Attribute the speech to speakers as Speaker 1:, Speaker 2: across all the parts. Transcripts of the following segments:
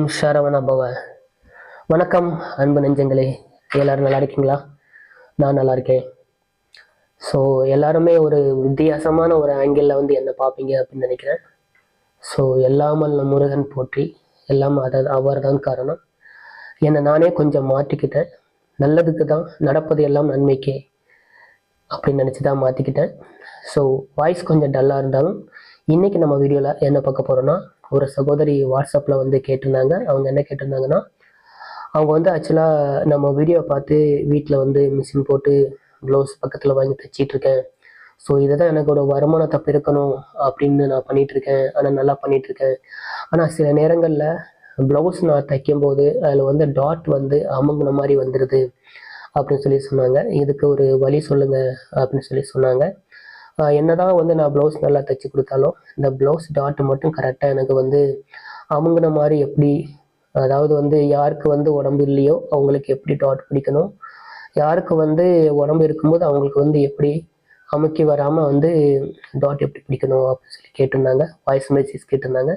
Speaker 1: ஓம் சரவண பவ வணக்கம் அன்பு நெஞ்சங்களே. எல்லோரும் நல்லா இருக்கீங்களா? நான் நல்லா இருக்கேன். ஸோ எல்லாருமே ஒரு வித்தியாசமான ஒரு ஆங்கிளில் வந்து என்னை பார்ப்பீங்க அப்படின்னு நினைக்கிறேன். ஸோ எல்லாமல் முருகன் போற்றி எல்லாம் அதை அவர் தான் காரணம். என்னை நானே கொஞ்சம் மாற்றிக்கிட்டேன். நல்லதுக்கு தான் நடப்பது எல்லாம் நன்மைக்கே அப்படின்னு நினச்சி தான் மாற்றிக்கிட்டேன். ஸோ வாய்ஸ் கொஞ்சம் டல்லாக இருந்தாலும் இன்றைக்கி நம்ம வீடியோவில் என்ன பார்க்க போகிறோன்னா ஒரு சகோதரி வாட்ஸ்அப்பில் வந்து கேட்டிருந்தாங்க. அவங்க என்ன கேட்டிருந்தாங்கன்னா அவங்க வந்து ஆக்சுவலாக நம்ம வீடியோ பார்த்து வீட்டில் வந்து மிஷின் போட்டு ப்ளவுஸ் பக்கத்தில் வாங்கி தைச்சிட்ருக்கேன் ஸோ இதை தான் எனக்கோட வருமானத்தை பெருக்கணும் அப்படின்னு நான் பண்ணிகிட்ருக்கேன் இருக்கேன் ஆனால் நல்லா பண்ணிகிட்ருக்கேன் ஆனால் சில நேரங்களில் ப்ளவுஸ் நான் தைக்கும்போது அதில் வந்து டாட் வந்து அமுங்கின மாதிரி வந்துடுது அப்படின்னு சொல்லி சொன்னாங்க. இதுக்கு ஒரு வழி சொல்லுங்கள் அப்படின்னு சொல்லி சொன்னாங்க. என்னதான் வந்து நான் ப்ளவுஸ் நல்லா தைச்சி கொடுத்தாலும் இந்த ப்ளவுஸ் டாட் மட்டும் கரெக்டாக எனக்கு வந்து அமுங்கின மாதிரி எப்படி அதாவது வந்து யாருக்கு வந்து உடம்பு இல்லையோ அவங்களுக்கு எப்படி டாட் பிடிக்கணும் யாருக்கு வந்து உடம்பு இருக்கும்போது அவங்களுக்கு வந்து எப்படி அமுக்கி வராமல் வந்து டாட் எப்படி பிடிக்கணும் அப்படின்னு சொல்லி கேட்டிருந்தாங்க. வாய்ஸ் மெசேஜ் கேட்டிருந்தாங்க.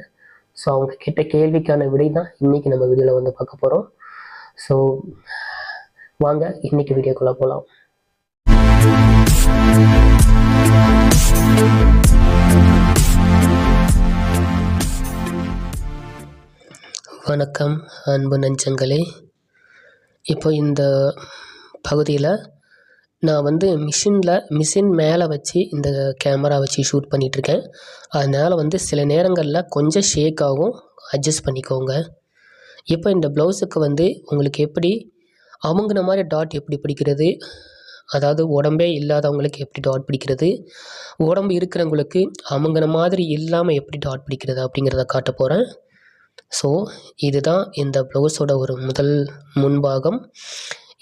Speaker 1: ஸோ அவங்க கேட்ட கேள்விக்கான விடை தான் இன்றைக்கி நம்ம வீடியோவில் வந்து பார்க்க போகிறோம் ஸோ வாங்க இன்னைக்கு வீடியோக்குள்ளே போகலாம் வணக்கம் அன்பு நஞ்சங்களே. இப்போ இந்த பகுதியில் நான் வந்து மிஷினில் மிஷின் மேலே வச்சு இந்த கேமரா வச்சு ஷூட் பண்ணிகிட்ருக்கேன் அதனால் வந்து சில நேரங்களில் கொஞ்சம் ஷேக் ஆகும். அட்ஜஸ்ட் பண்ணிக்கோங்க. இப்போ இந்த ப்ளவுஸுக்கு வந்து உங்களுக்கு எப்படி அமுங்கின மாதிரி டாட் எப்படி பிடிக்கிறது? அதாவது உடம்பே இல்லாதவங்களுக்கு எப்படி டாட் பிடிக்கிறது? உடம்பு இருக்கிறவங்களுக்கு அவங்கன மாதிரி இல்லாமல் எப்படி டாட் பிடிக்கிறது அப்படிங்கிறத காட்ட போகிறேன் ஸோ இதுதான் இந்த ப்ளவுஸோட ஒரு முதல் முன்பாகம்.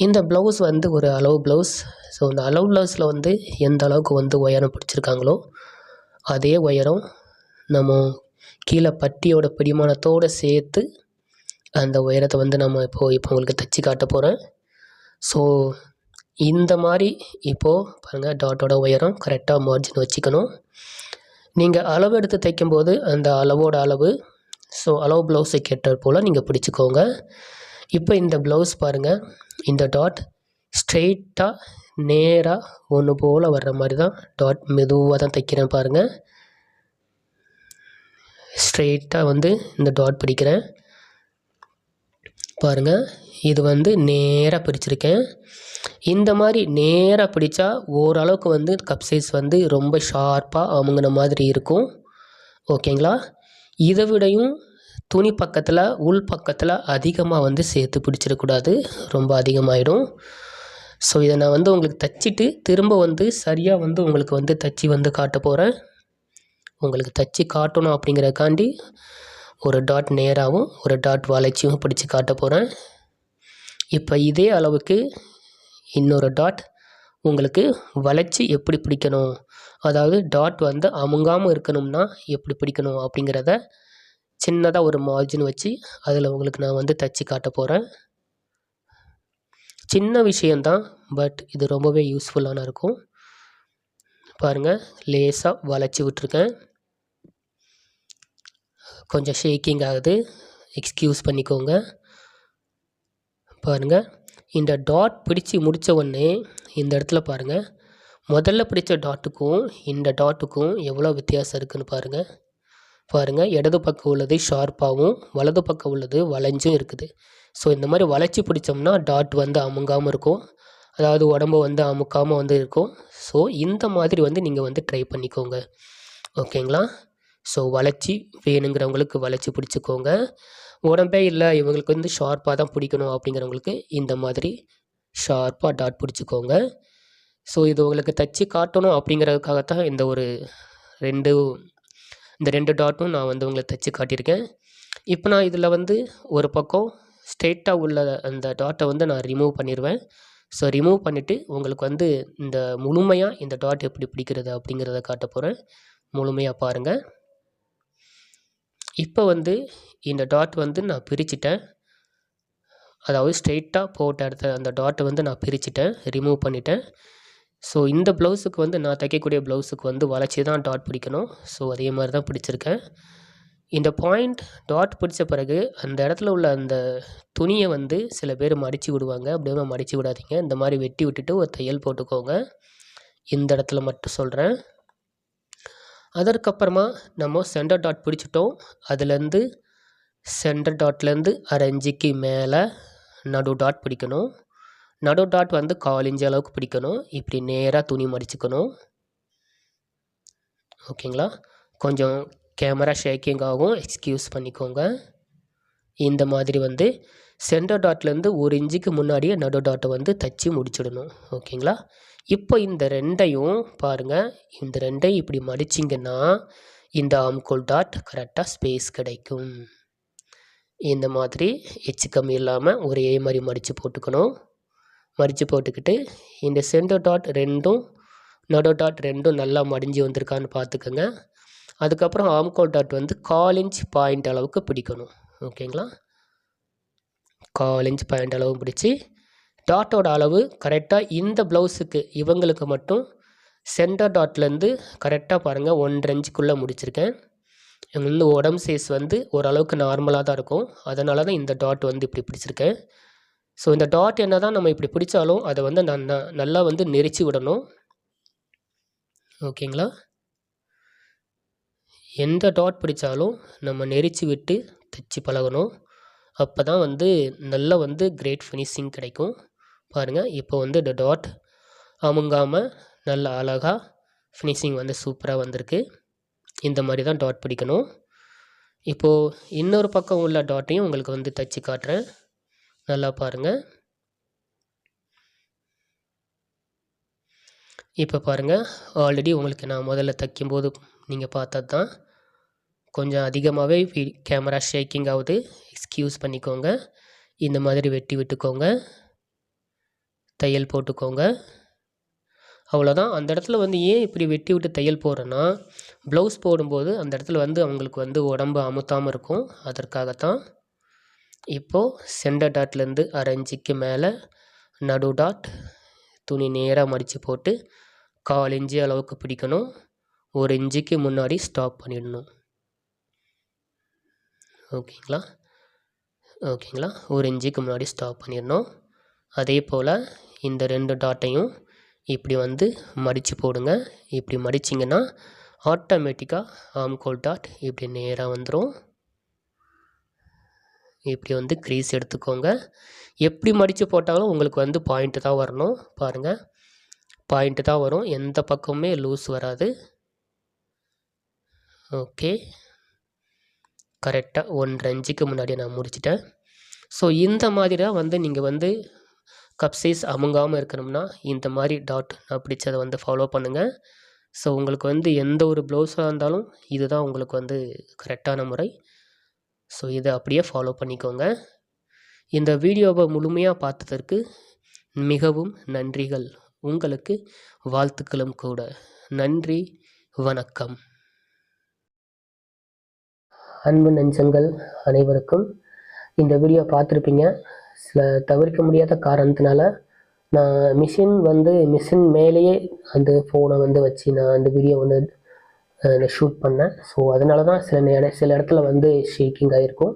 Speaker 1: இந்த ப்ளவுஸ் வந்து ஒரு அளவு ப்ளவுஸ் ஸோ இந்த அளவு ப்ளவுஸில் வந்து எந்த அளவுக்கு வந்து உயரம் பிடிச்சிருக்காங்களோ அதே உயரம் நம்ம கீழே பட்டியோட பிடிமானத்தோடு சேர்த்து அந்த உயரத்தை வந்து நம்ம இப்போது இப்போ உங்களுக்கு தைச்சி காட்ட போகிறேன் ஸோ இந்த மாதிரி இப்போது பாருங்கள் டாட்டோட உயரம் கரெக்டாக மார்ஜின் வச்சுக்கணும். நீங்கள் அளவு எடுத்து தைக்கும்போது அந்த அளவோட அளவு ஸோ அளவு ப்ளவுஸை கேட்ட போல் நீங்கள் பிடிச்சிக்கோங்க. இப்போ இந்த ப்ளவுஸ் பாருங்கள் இந்த டாட் ஸ்ட்ரெயிட்டாக நேராக ஒன்று போல் வர்ற மாதிரி தான் டாட் மெதுவாக தான் தைக்கிறேன் பாருங்கள் ஸ்ட்ரெயிட்டாக வந்து இந்த டாட் பிடிக்கிறேன். பாருங்கள் இது வந்து நேராக பிடிச்சிருக்கேன் இந்த மாதிரி நேராக பிடிச்சா ஓரளவுக்கு வந்து கப் சைஸ் வந்து ரொம்ப ஷார்ப்பாக அமுங்கின மாதிரி இருக்கும். ஓகேங்களா? இதை விடையும் துணி பக்கத்தில் உள் பக்கத்தில் அதிகமாக வந்து சேர்த்து பிடிச்சிடக்கூடாது ரொம்ப அதிகமாகிடும் ஸோ இதை நான் வந்து உங்களுக்கு தச்சிட்டு திரும்ப வந்து சரியாக வந்து உங்களுக்கு வந்து தச்சு வந்து காட்ட போகிறேன் உங்களுக்கு தச்சு காட்டணும் அப்படிங்கிறக்காண்டி ஒரு டாட் நேராகவும் ஒரு டாட் வளைச்சியும் பிடிச்சி காட்ட போகிறேன் இப்போ இதே அளவுக்கு இன்னொரு டாட் உங்களுக்கு வளைச்சி எப்படி பிடிக்கணும்? அதாவது டாட் வந்து அமுங்காமல் இருக்கணும்னா எப்படி பிடிக்கணும் அப்படிங்கிறத சின்னதாக ஒரு மார்ஜின் வச்சு அதில் உங்களுக்கு நான் வந்து தச்சு காட்ட போகிறேன் சின்ன விஷயந்தான் பட் இது ரொம்பவே யூஸ்ஃபுல்லான இருக்கும். பாருங்கள் லேசாக வளைச்சி விட்ருக்கேன் கொஞ்சம் ஷேக்கிங் ஆகுது. எக்ஸ்கியூஸ் பண்ணிக்கோங்க. பாருங்கள் இந்த டாட் பிடிச்சி முடித்த உடனே இந்த இடத்துல பாருங்கள் முதல்ல பிடிச்ச டாட்டுக்கும் இந்த டாட்டுக்கும் எவ்வளோ வித்தியாசம் இருக்குன்னு பாருங்கள் பாருங்கள் இடது பக்கம் உள்ளது ஷார்ப்பாகவும் வலது பக்கம் உள்ளது வளைஞ்சும் இருக்குது. ஸோ இந்த மாதிரி வளைச்சி பிடிச்சோம்னா டாட் வந்து அமுங்காமல் இருக்கும். அதாவது உடம்பு வந்து அமுக்காமல் வந்து இருக்கும். ஸோ இந்த மாதிரி வந்து நீங்கள் வந்து ட்ரை பண்ணிக்கோங்க. ஓகேங்களா ஸோ வளைச்சி வேணுங்கிறவங்களுக்கு வளைச்சி பிடிச்சிக்கோங்க. உடம்பே இல்லை இவங்களுக்கு வந்து ஷார்ப்பாக தான் பிடிக்கணும் அப்படிங்கிறவங்களுக்கு இந்த மாதிரி ஷார்ப்பாக டாட் பிடிச்சிக்கோங்க. ஸோ இது உங்களுக்கு தச்சு காட்டணும் அப்படிங்கிறதுக்காகத்தான் இந்த ஒரு ரெண்டு இந்த ரெண்டு டாட்டும் நான் வந்து உங்களை தச்சு காட்டியிருக்கேன். இப்போ நான் இதில் வந்து ஒரு பக்கம் ஸ்ட்ரெயிட்டாக உள்ள அந்த டாட்டை வந்து நான் ரிமூவ் பண்ணிடுவேன் ஸோ ரிமூவ் பண்ணிவிட்டு உங்களுக்கு வந்து இந்த முழுமையாக இந்த டாட் எப்படி பிடிக்கிறது அப்படிங்கிறத காட்ட போகிறேன் முழுமையாக பாருங்கள் இப்போ வந்து இந்த டாட் வந்து நான் பிரிச்சிட்டேன். அதாவது ஸ்ட்ரெயிட்டாக போட்ட இடத்த அந்த டாட்டை வந்து நான் பிரிச்சிட்டேன். ரிமூவ் பண்ணிட்டேன். ஸோ இந்த ப்ளவுஸுக்கு வந்து நான் தைக்கக்கூடிய ப்ளவுஸுக்கு வந்து வளைச்சி தான் டாட் பிடிக்கணும். ஸோ அதே மாதிரி தான் பிடிச்சிருக்கேன். இந்த பாயிண்ட் டாட் பிடிச்ச பிறகு அந்த இடத்துல உள்ள அந்த துணியை வந்து சில பேர் மடித்து விடுவாங்க. அப்படியே மடித்து விடாதீங்க. இந்த மாதிரி வெட்டி விட்டுட்டு ஒரு தையல் போட்டுக்கோங்க. இந்த இடத்துல மட்டும் சொல்கிறேன் அதற்கப்புறமா நம்ம சென்டர் டாட் பிடிச்சிட்டோம். அதுலேருந்து சென்டர் டாட்லேருந்து அரை இன்ச்சுக்கு மேலே நடு டாட் பிடிக்கணும். நடு டாட் வந்து கால் இன்ச்சு அளவுக்கு பிடிக்கணும். இப்படி நேராக துணி மடிச்சுக்கணும். ஓகேங்களா? கொஞ்சம் கேமரா ஷேக்கிங் ஆகும். எக்ஸ்கியூஸ் பண்ணிக்கோங்க. இந்த மாதிரி வந்து சென்டர் டாட்லேருந்து ஒரு இன்ச்சுக்கு முன்னாடியே நடு டாட்டை வந்து தச்சு முடிச்சிடணும். ஓகேங்களா? இப்போ இந்த ரெண்டையும் பாருங்கள் இந்த ரெண்டையும் இப்படி மடிச்சிங்கன்னா இந்த ஆம்கோல் டாட் கரெக்டாக ஸ்பேஸ் கிடைக்கும். இந்த மாதிரி எச்சு கம்மி இல்லாமல் ஒரே மாதிரி மடித்து போட்டுக்கணும். மடித்து போட்டுக்கிட்டு இந்த சென்டர் டாட் ரெண்டும் நடு டாட் ரெண்டும் நல்லா மடிஞ்சு வந்திருக்கான்னு பார்த்துக்கோங்க. அதுக்கப்புறம் ஆம்கோல் டாட் வந்து கால் இன்ச் பாயிண்ட் அளவுக்கு பிடிக்கணும். ஓகேங்களா? கால் இன்ச் பாயிண்ட் அளவு பிடிச்சி டாட்டோட அளவு கரெக்டாக இந்த ப்ளவுஸுக்கு இவங்களுக்கு மட்டும் சென்டர் டாட்லேருந்து கரெக்டாக பாருங்கள் ஒன்றரை இன்ச்சுக்குள்ளே முடிச்சிருக்கேன். வந்து உடம்பு சைஸ் வந்து ஓரளவுக்கு நார்மலாக தான் இருக்கும். அதனால தான் இந்த டாட் வந்து இப்படி பிடிச்சிருக்கேன். ஸோ இந்த டாட் என்ன தான் நம்ம இப்படி பிடிச்சாலும் அதை வந்து நான் நல்லா வந்து நெரிச்சு விடணும். ஓகேங்களா? எந்த டாட் பிடிச்சாலும் நம்ம நெரிச்சு விட்டு தைச்சி பழகணும். அப்போ தான் வந்து நல்லா வந்து கிரேட் ஃபினிஷிங் கிடைக்கும். பாருங்கள் இப்போ வந்து இந்த டாட் அமுங்காமல் நல்ல அழகாக ஃபினிஷிங் வந்து சூப்பராக வந்திருக்கு. இந்த மாதிரி தான் டாட் பிடிக்கணும். இப்போது இன்னொரு பக்கம் உள்ள டாட்டையும் உங்களுக்கு வந்து தச்சு காட்டுறேன். நல்லா பாருங்கள் இப்போ பாருங்கள் ஆல்ரெடி உங்களுக்கு நான் முதல்ல தைக்கும்போது நீங்கள் பார்த்தது தான். கொஞ்சம் அதிகமாகவே கேமரா ஷேக்கிங் ஆகுது. எக்ஸ்கியூஸ் பண்ணிக்கோங்க. இந்த மாதிரி வெட்டி விட்டுக்கோங்க. தையல் போட்டுக்கோங்க. அவ்வளோதான் அந்த இடத்துல வந்து ஏன் இப்படி வெட்டி விட்டு தையல் போடுறேன்னா ப்ளவுஸ் போடும்போது அந்த இடத்துல வந்து அவங்களுக்கு வந்து உடம்பு அமுத்தாமல் இருக்கும். அதற்காகத்தான் இப்போது சென்டர் டாட்லேருந்து அரை இன்ச்சுக்கு மேலே நடு டாட் துணி நேராக மடித்து போட்டு கால் இன்ச்சு அளவுக்கு பிடிக்கணும். ஒரு இன்ச்சுக்கு முன்னாடி ஸ்டாப் பண்ணிடணும். ஓகேங்களா? ஓகேங்களா? ஒரு இன்ச்சுக்கு முன்னாடி ஸ்டாப் பண்ணிடணும். அதே போல் இந்த ரெண்டு டாட்டையும் இப்படி வந்து மடித்து போடுங்க. இப்படி மடிச்சிங்கன்னா ஆட்டோமேட்டிக்காக ஆம்கோல் டாட் இப்படி நேராக வந்துடும் இப்படி வந்து க்ரீஸ் எடுத்துக்கோங்க. எப்படி மடித்து போட்டாலும் உங்களுக்கு வந்து பாயிண்ட்டு தான் வரணும். பாருங்கள் பாயிண்ட்டு தான் வரும். எந்த பக்கமுமே லூஸ் வராது. ஓகே கரெக்டாக ஒன்றரை இன்ச்சுக்கு முன்னாடி நான் முடிச்சிட்டேன். ஸோ இந்த மாதிரி தான் வந்து நீங்கள் வந்து கப் சைஸ் அமுங்காமல் இருக்கணும்னா இந்த மாதிரி டாட் நான் பிடிச்சதை வந்து ஃபாலோ பண்ணுங்கள் ஸோ உங்களுக்கு வந்து எந்த ஒரு ப்ளவுஸாக இருந்தாலும் இதுதான் உங்களுக்கு வந்து கரெக்டான முறை. ஸோ இதை அப்படியே ஃபாலோ பண்ணிக்கோங்க. இந்த வீடியோவை முழுமையாக பார்த்ததற்கு மிகவும் நன்றிகள். உங்களுக்கு வாழ்த்துக்களும் கூட. நன்றி வணக்கம். அன்பு நெஞ்சங்கள் அனைவருக்கும் இந்த வீடியோ பார்த்துருப்பீங்க. சில தவிர்க்க முடியாத காரணத்தினால நான் மிஷின் வந்து மிஷின் மேலேயே அந்த ஃபோனை வந்து வச்சு நான் அந்த வீடியோ வந்து ஷூட் பண்ணேன். ஸோ அதனால தான் சில நேர சில இடத்துல வந்து ஷேக்கிங் ஆகிருக்கும்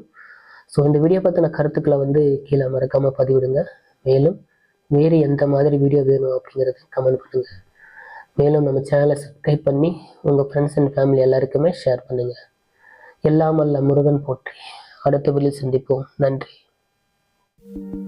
Speaker 1: ஸோ இந்த வீடியோ பற்றின கருத்துக்களை வந்து கீழே மறக்காமல் பதிவிடுங்க. மேலும் வேறு எந்த மாதிரி வீடியோ வேணும் அப்படிங்கிறத கமெண்ட் பண்ணுங்கள் மேலும் நம்ம சேனலை சப்ஸ்கிரைப் பண்ணி உங்கள் ஃப்ரெண்ட்ஸ் அண்ட் ஃபேமிலி எல்லாருக்குமே ஷேர் பண்ணுங்கள் எல்லாம் அல்ல முருகன் போற்றி. அடுத்த வீடியோ சந்திப்போம். நன்றி. Thank you.